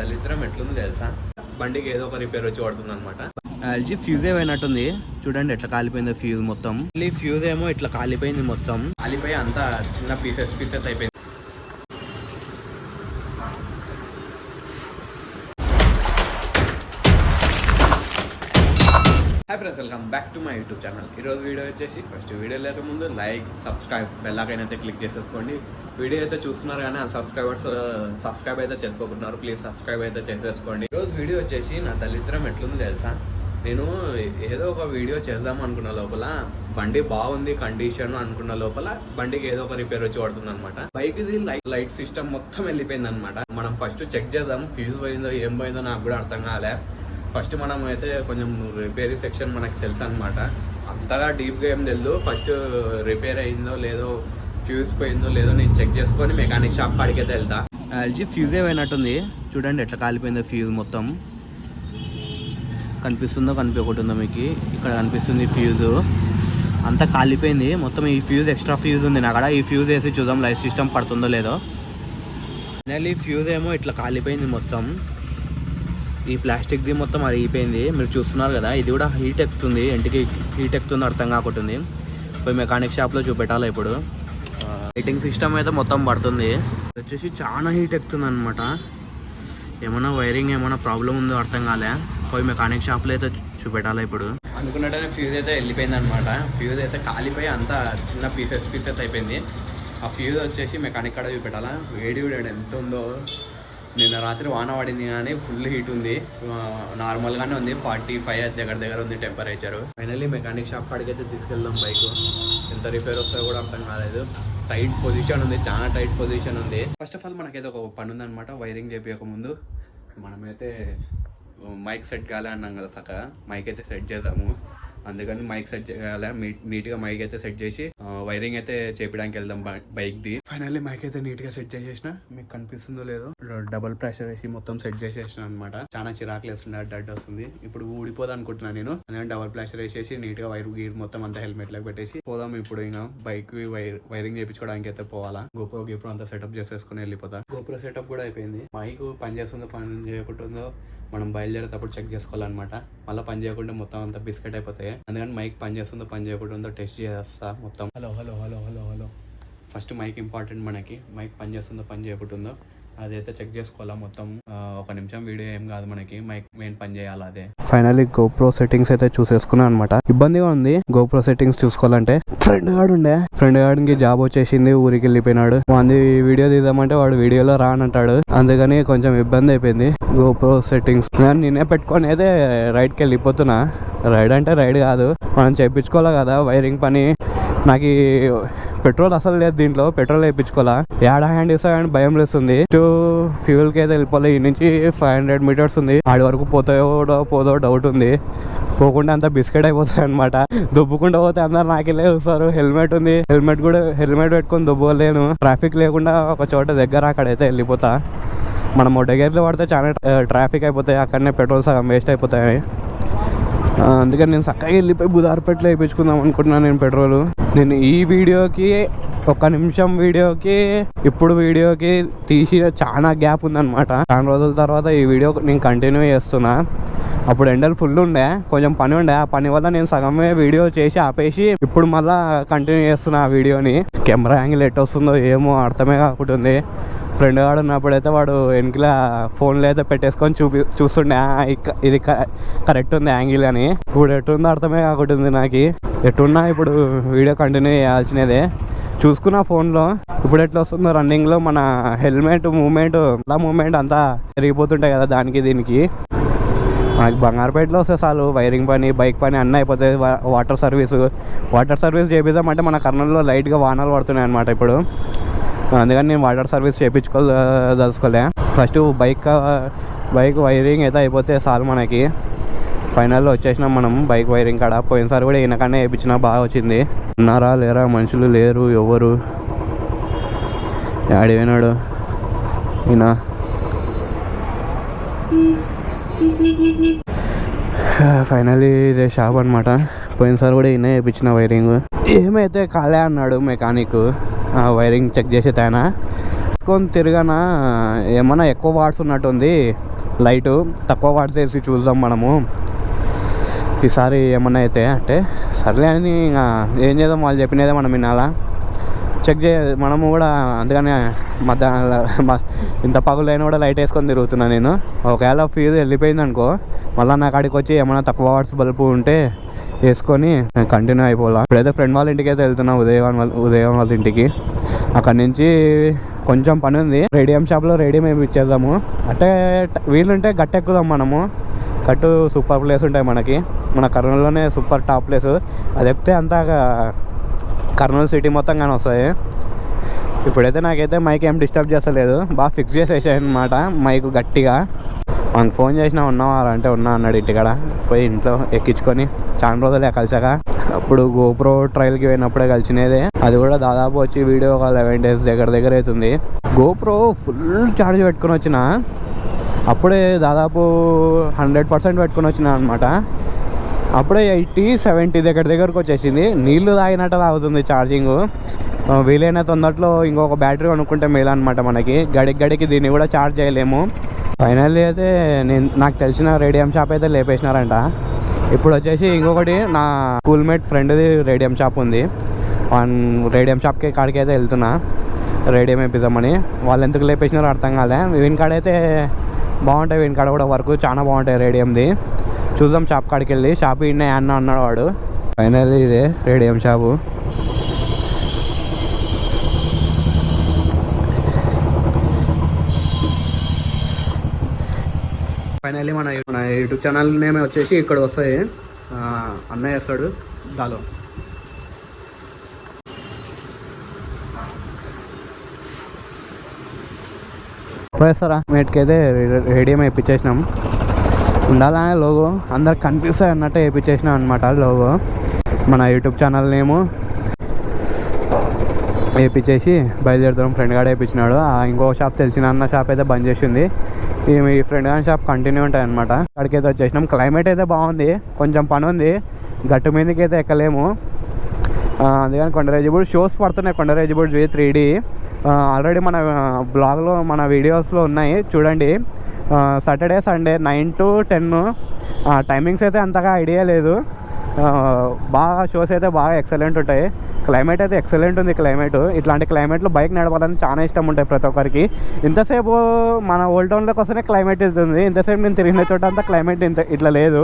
దళిద్రం ఎట్లుంది తెలుసా? బండికి ఏదో ఒక రిపేర్ వచ్చి పడుతుంది అనమాట ఎల్జీ ఫ్యూజ్ అయినట్టుంది చూడండి ఎట్లా కాలిపోయిందో ఫ్యూజ్ మొత్తం. ఫ్యూజ్ ఏమో ఇట్లా కాలిపోయింది మొత్తం. కాలిపోయి అంతా చిన్న పీసెస్ పీసెస్ అయిపోయింది. Hi friends welcome back to my YouTube channel ఈరోజు వీడియో వచ్చేసి ఫస్ట్ వీడియో లేక ముందు లైక్ సబ్స్క్రైబ్ బెల్లాకైనా అయితే క్లిక్ చేసేసుకోండి. వీడియో అయితే చూస్తున్నారు కానీ సబ్స్క్రైబర్స్ సబ్స్క్రైబ్ అయితే చేసుకోకుంటున్నారు. ప్లీజ్ సబ్స్క్రైబ్ అయితే చేసేసుకోండి. ఈరోజు వీడియో వచ్చేసి నా దళిద్రం ఎట్లుంది తెలుసా? నేను ఏదో ఒక వీడియో చేద్దాం అనుకున్న లోపల బండి బాగుంది కండిషన్ అనుకున్న లోపల బండికి ఏదో ఒక రిపేర్ వచ్చి పడుతుంది అనమాట బైక్ది లైట్ లైట్ సిస్టమ్ మొత్తం వెళ్ళిపోయింది అనమాట మనం ఫస్ట్ చెక్ చేద్దాం ఫ్యూజ్ పోయిందో ఏం పోయిందో నాకు కూడా అర్థం కాలే. ఫస్ట్ మనం అయితే కొంచెం రిపేర్ సెక్షన్ మనకు తెలుసు అనమాట అంతగా డీప్గా ఏం తెలియదు ఫస్ట్ రిపేర్ అయిందో లేదో ఫ్యూజ్ పోయిందో లేదో నేను చెక్ చేసుకొని మెకానిక్ షాప్ కాడికి వెళ్తా. ఎల్జీ ఫ్యూజ్ అయినట్టుంది చూడండి ఎట్లా కాలిపోయిందో ఫ్యూజ్ మొత్తం. కనిపిస్తుందో కనిపించకుంటుందో మీకు. ఇక్కడ కనిపిస్తుంది ఫ్యూజ్. అంతా కాలిపోయింది. మొత్తం ఈ ఫ్యూజ్ ఎక్స్ట్రా ఫ్యూజ్ ఉంది. నా ఈ ఫ్యూజ్ వేసి చూద్దాం లైఫ్ సిస్టమ్ పడుతుందో లేదో. ఫైనల్లీ ఫ్యూజ్ ఏమో ఇట్లా కాలిపోయింది మొత్తం. ఈ ప్లాస్టిక్ది మొత్తం అరిగిపోయింది. మీరు చూస్తున్నారు కదా ఇది కూడా హీట్ ఎక్కుతుంది. ఇంటికి హీట్ ఎక్కుతుంది అర్థం కాకుంటుంది. పోయి మెకానిక్ షాప్లో చూపెట్టాలి ఇప్పుడు. లైటింగ్ సిస్టమ్ అయితే మొత్తం పడుతుంది. వచ్చేసి చాలా హీట్ ఎక్కుతుంది అనమాట ఏమైనా వైరింగ్ ఏమైనా ప్రాబ్లం ఉందో అర్థం కాలే. పోయి మెకానిక్ షాప్లో అయితే చూపెట్టాలి ఇప్పుడు. అనుకున్నట్టుగా ఫ్యూజ్ అయితే వెళ్ళిపోయింది అనమాట ఫ్యూజ్ అయితే కాలిపోయి అంతా చిన్న పీసెస్ పీసెస్ అయిపోయింది. ఆ ఫ్యూజ్ వచ్చేసి మెకానిక్ కాడ చూపెట్టాలా? వేడి వేడి ఎంత ఉందో. నిన్న రాత్రి వాన పడింది కానీ ఫుల్ హీట్ ఉంది. నార్మల్గానే ఉంది. ఫార్టీ ఫైవ్ దగ్గర దగ్గర ఉంది టెంపరేచర్ ఫైనల్లీ మెకానిక్ షాప్ కాడికి అయితే తీసుకెళ్దాం బైక్ ఎంత రిపేర్ వస్తుందో కూడా అర్థం కాలేదు. టైట్ పొజిషన్ ఉంది. చాలా టైట్ పొజిషన్ ఉంది. ఫస్ట్ ఆఫ్ ఆల్ మనకైతే ఒక పని ఉందన్నమాట. వైరింగ్ చేపించక ముందు మనమైతే మైక్ సెట్ కాలే అన్నాం కదా చక్కగా మైక్ అయితే సెట్ చేద్దాము. అందుకని మైక్ సెట్ చేయాలి నీట్గా మైక్ అయితే సెట్ చేసి వైరింగ్ అయితే చేపించడానికి వెళ్దాం బైక్ ది. ఫైనల్లీ మైక్ అయితే నీట్గా సెట్ చేసేసిన. మీకు కనిపిస్తుందో లేదో. డబల్ ప్రెషర్ వేసి మొత్తం సెట్ చేసేసిన అనమాట చాలా చిరాకులు వేస్తుండే డడ్ వస్తుంది. ఇప్పుడు ఊడిపోదా అనుకుంటున్నాను నేను. నేను డబల్ ప్రెషర్ వేసేసి నీట్గా వైర్ గీర్ మొత్తం అంతా హెల్మెట్ లాగా పెట్టేసి పోదాం ఇప్పుడు ఇంకా బైక్ వైర్ వైరింగ్ చేయించుకోవడానికి అయితే పోవాలా. గోప్రో గీప్రో అంతా సెటప్ చేసేసుకుని వెళ్ళిపోతా. గోప్రో సెటప్ కూడా అయిపోయింది. మైక్ పని చేస్తుందో పని చేయకుంటుందో మనం బయలుదేరేటప్పుడు చెక్ చేసుకోవాలన్నమాట. మళ్ళీ పని చేయకుండా మొత్తం అంతా బిస్కెట్ అయిపోతాయి. అందుకని మైక్ పని చేస్తుందో పని చేయకుండా టెస్ట్ చేస్తా మొత్తం. Hello hello hello hello hello. First mic important మనకి. మైక్ పని చేస్తుందో పని చేయకుంటుందో అదైతే చెక్ చేసుకోవాలా మొత్తం. ఒక నిమిషం వీడియో ఏం కాదు మనకి. మైక్ మెయిన్ పని చేయాలి అదే. ఫైనల్లీ గోప్రో సెట్టింగ్స్ అయితే చూసేసుకున్నాను అనమాట ఇబ్బందిగా ఉంది. గోప్రో సెట్టింగ్స్ చూసుకోవాలంటే. ఫ్రెండ్ గాడు ఉండే. ఫ్రెండ్ గాడికి జాబ్ వచ్చేసింది ఊరికి వెళ్ళిపోయినాడు. వాడి వీడియో తీద్దామంటే వాడు వీడియోలో రానంటాడు. అందుకని కొంచెం ఇబ్బంది అయిపోయింది గోప్రో సెట్టింగ్స్ నేను నేనే పెట్టుకొని అయితే రైడ్కి వెళ్ళిపోతున్నా. రైడ్ అంటే రైడ్ కాదు. మనం చేయించుకోవాలి కదా వైరింగ్ పని. నాకు పెట్రోల్ అసలు లేదు దీంట్లో పెట్రోల్ వేయించుకోవాలా? ఏడా హ్యాండ్ ఇస్తాయని భయం లేస్తుంది. టూ ఫ్యూల్కి అయితే వెళ్ళిపోలే ఈ నుంచి ఫైవ్ హండ్రెడ్ మీటర్స్ ఉంది. ఆడి వరకు పోతాయో పోదో డౌట్ ఉంది. పోకుండా అంతా బిస్కెట్ అయిపోతాయి అనమాట దుబ్బుకుండా పోతే అందరు నాకెళ్ళే వస్తారు హెల్మెట్ ఉంది. హెల్మెట్ కూడా హెల్మెట్ పెట్టుకొని దుబ్బలేను ట్రాఫిక్ లేకుండా ఒక చోట దగ్గర అక్కడైతే వెళ్ళిపోతా. మనం దగ్గరలో పడితే చాలా ట్రాఫిక్ అయిపోతాయి. అక్కడనే పెట్రోల్ సగం వేస్ట్ అయిపోతాయి అందుకని నేను చక్కగా వెళ్ళిపోయి బుధారపేటలో వేయించుకుందాం అనుకుంటున్నాను నేను పెట్రోల్. నేను ఈ వీడియోకి ఒక నిమిషం వీడియోకి ఇప్పుడు వీడియోకి తీసి చాలా గ్యాప్ ఉందన్నమాట. చాలా రోజుల తర్వాత ఈ వీడియో నేను కంటిన్యూ చేస్తున్నా. అప్పుడు ఎండలు ఫుల్ ఉండే కొంచెం పని ఉండే. ఆ పని వల్ల నేను సగమే వీడియో చేసి ఆపేసి ఇప్పుడు మళ్ళీ కంటిన్యూ చేస్తున్నా ఆ వీడియోని. కెమెరా యాంగిల్ ఎట్ వస్తుందో ఏమో అర్థమే కాకుంటుంది. ఫ్రెండ్ గాడు ఉన్నప్పుడైతే వాడు వెనుకల ఫోన్లో అయితే పెట్టేసుకొని చూపి చూస్తుండే. ఇది క- కరెక్ట్ ఉంది యాంగిల్ అని. ఇప్పుడు ఎట్టుందో అర్థమే కాకుంటుంది నాకు. ఎట్టున్నా ఇప్పుడు వీడియో కంటిన్యూ చేయాల్సినదే. చూసుకున్న ఫోన్లో ఇప్పుడు ఎట్లా వస్తుందో రన్నింగ్లో మన హెల్మెట్ మూమెంట్ అంతా మూమెంట్ అంతా పెరిగిపోతుంటాయి కదా దానికి దీనికి. మనకి బంగారుపేటలో వస్తే చాలు వైరింగ్ పని బైక్ పని అన్నీ అయిపోతాయి. వా- వాటర్ సర్వీస్ వాటర్ సర్వీస్ చేపిద్దామంటే మన కర్నూలులో లైట్గా వానలు పడుతున్నాయి అనమాట ఇప్పుడు. అందుకని నేను వాటర్ సర్వీస్ చేయించుకోదలుచుకోలే ఫస్ట్ బైక్ బైక్ వైరింగ్ అయితే అయిపోతే చాలు మనకి. ఫైనల్లో వచ్చేసినాం మనం బైక్ వైరింగ్ కాడ. పోయినసారి కూడా ఈయనకన్నా వేయించినా బాగా వచ్చింది. ఉన్నారా లేరా? మనుషులు లేరు ఎవరు? ఆడి పోయినాడు ఈయన. ఫైనలీ ఇదే షాప్ అనమాట పోయినసారి కూడా ఈయన వేయించిన వైరింగ్ ఏమైతే కాలే అన్నాడు మెకానిక్ వైరింగ్ చెక్ చేసే ఆయన తీసుకొని తిరగన ఏమన్నా ఎక్కువ వాట్స్ ఉన్నట్టుంది. లైటు తక్కువ వాట్స్ వేసి చూద్దాం మనము. ఈసారి ఏమన్నా అయితే అంటే సర్లే అని ఇంకా ఏం చేద్దాం వాళ్ళు చెప్పినదే మనం వినాలా. చెక్ చే మనము కూడా అందుకనే మధ్యాహ్నం మ- ఇంత పగులైన కూడా లైట్ వేసుకొని తిరుగుతున్నా నేను. ఒకవేళ ఫీజు వెళ్ళిపోయింది అనుకో మళ్ళీ నా కాడికి వచ్చి ఏమైనా తక్కువ వాట్స్ బల్బు ఉంటే వేసుకొని కంటిన్యూ అయిపోలా ఇప్పుడైతే ఫ్రెండ్ వాళ్ళ ఇంటికి అయితే వెళ్తున్నా ఉదయం వాళ్ళ ఉదయం వాళ్ళ ఇంటికి. అక్కడి నుంచి కొంచెం పని ఉంది. రేడియం షాప్లో రేడియం ఏమి ఇచ్చేద్దాము. అంటే వీలుంటే గట్టెక్కుదాం ఎక్కుదాం మనము. గట్టు సూపర్ ప్లేస్ ఉంటాయి మనకి. మన కర్నూలులోనే సూపర్ టాప్ ప్లేస్. అది ఎక్కితే అంతా కర్నూలు సిటీ మొత్తం కానీ వస్తాయి. ఇప్పుడైతే నాకైతే మైక్ ఏం డిస్టర్బ్ చేస్తలేదు. బాగా ఫిక్స్ చేసేసాయనమాట మైక్ గట్టిగా. మనకు ఫోన్ చేసినా ఉన్నావా అంటే ఉన్నా అన్నాడు ఇంటికాడ. పోయి ఇంట్లో ఎక్కించుకొని. చాలా రోజులే కలిసాక. అప్పుడు గోప్రో ట్రయల్కి పోయినప్పుడే కలిసినదే. అది కూడా దాదాపు వచ్చి వీడియో ఒక లెవెన్ డేస్ దగ్గర దగ్గర అవుతుంది. గోప్రో ఫుల్ ఛార్జ్ పెట్టుకుని వచ్చిన అప్పుడే దాదాపు హండ్రెడ్ పర్సెంట్ పెట్టుకొని వచ్చిన అనమాట అప్పుడే ఎయిటీ సెవెంటీ దగ్గర దగ్గరకు వచ్చేసింది. నీళ్ళు తాగినట్టు తాగుతుంది ఛార్జింగ్ వీలైన తొందరలో ఇంకొక బ్యాటరీ కొనుక్కుంటే మేలు అనమాట మనకి. గడికి గడికి దీన్ని కూడా ఛార్జ్ చేయలేము. ఫైనల్లీ అయితే నేను నాకు తెలిసిన రేడియం షాప్ అయితే లేపేసినారంట. ఇప్పుడు వచ్చేసి ఇంకొకటి నా స్కూల్మేట్ ఫ్రెండ్ది రేడియం షాప్ ఉంది. వన్ రేడియం షాప్కి కాడికి అయితే వెళ్తున్నా. రేడియం వేపిద్దామని. వాళ్ళు ఎందుకు లేపేసినారో అర్థం కాలే. వీని అయితే బాగుంటాయి వీని కాడ కూడా వర్క్ చాలా బాగుంటాయి రేడియంది. చూద్దాం షాప్ కాడికి వెళ్ళి షాప్ ఇన్నే అన్న అన్నాడు వాడు. ఫైనల్ ఇదే రేడియం షాపు. ఫైనల్లీ మన మన యూట్యూబ్ ఛానల్ నేమ్ వచ్చేసి ఇక్కడ వస్తాయి. అన్నయ్య వస్తాడు. దాలో. పోయేస్తారా? మేట్కైతే రేడియం వేయించేసినాం ఉండాలనే లోగో అందరికి కనిపిస్తాయి అన్నట్టు వేయించేసినాం అనమాట లోగో మన యూట్యూబ్ ఛానల్ నేము వేయించేసి బయలుదేరుతాం ఫ్రెండ్ గాడు వేయించినాడు ఆ ఇంకో షాప్ తెలిసిన అన్న షాప్ అయితే బంద్ చేసింది. ఈ మీ ఫ్రెండ్ కానీ షాప్ కంటిన్యూ ఉంటాయి అనమాట అక్కడికైతే వచ్చేసినాం. క్లైమేట్ అయితే బాగుంది. కొంచెం పని ఉంది. గట్టు మీదకి అయితే ఎక్కలేము అందుకని కొండరేజిబుడ్ షోస్ పడుతున్నాయి. కొండరేజిబుడ్ జీ త్రీ డీ. ఆల్రెడీ మన బ్లాగ్లో మన వీడియోస్లో ఉన్నాయి. చూడండి. Saturday Sunday nine to ten timings అయితే అంతగా ఐడియా లేదు. బాగా షోస్ అయితే బాగా ఎక్సలెంట్ ఉంటాయి. క్లైమేట్ అయితే ఎక్సలెంట్ ఉంది క్లైమేట్ ఇట్లాంటి క్లైమేట్లో బైక్ నడపాలని చాలా ఇష్టం ఉంటాయి ప్రతి ఒక్కరికి. ఇంతసేపు మన ఓల్డ్ టౌన్లోకి వస్తేనే క్లైమేట్ ఇస్తుంది ఇంతసేపు నేను తిరిగిన చోట అంతా క్లైమేట్ ఇంత ఇట్లా లేదు.